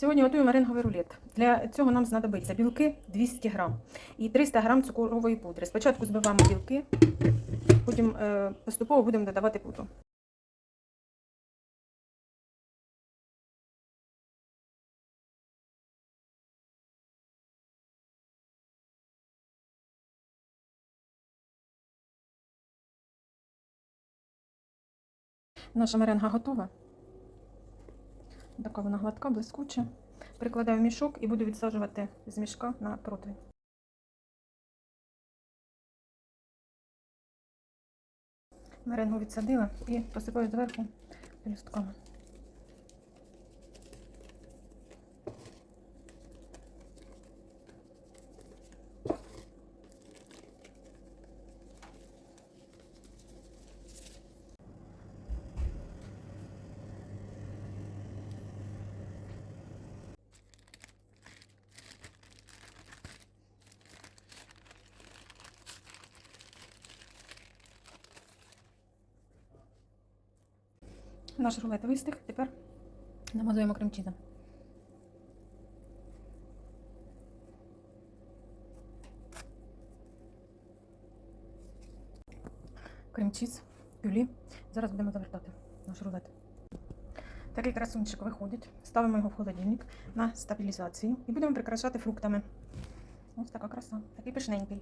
Сьогодні готуємо меренговий рулет. Для цього нам знадобиться білки 200 г і 300 г цукрової пудри. Спочатку збиваємо білки, потім е, поступово будемо додавати пудру. Наша меренга готова. Така вона гладка, блискуча. Прикладаю в мішок і буду відсаджувати з мішка на противень. Меренгу відсадила і посипаю зверху пелюстками. Наш рулет вистиг. Тепер намазуємо крем-чізом. Крем-чіз, пюлі. Зараз будемо завертати наш рулет. Такий красунчик виходить. Ставимо його в холодильник на стабілізацію і будемо прикрашати фруктами. Ось така краса, такий пишненький.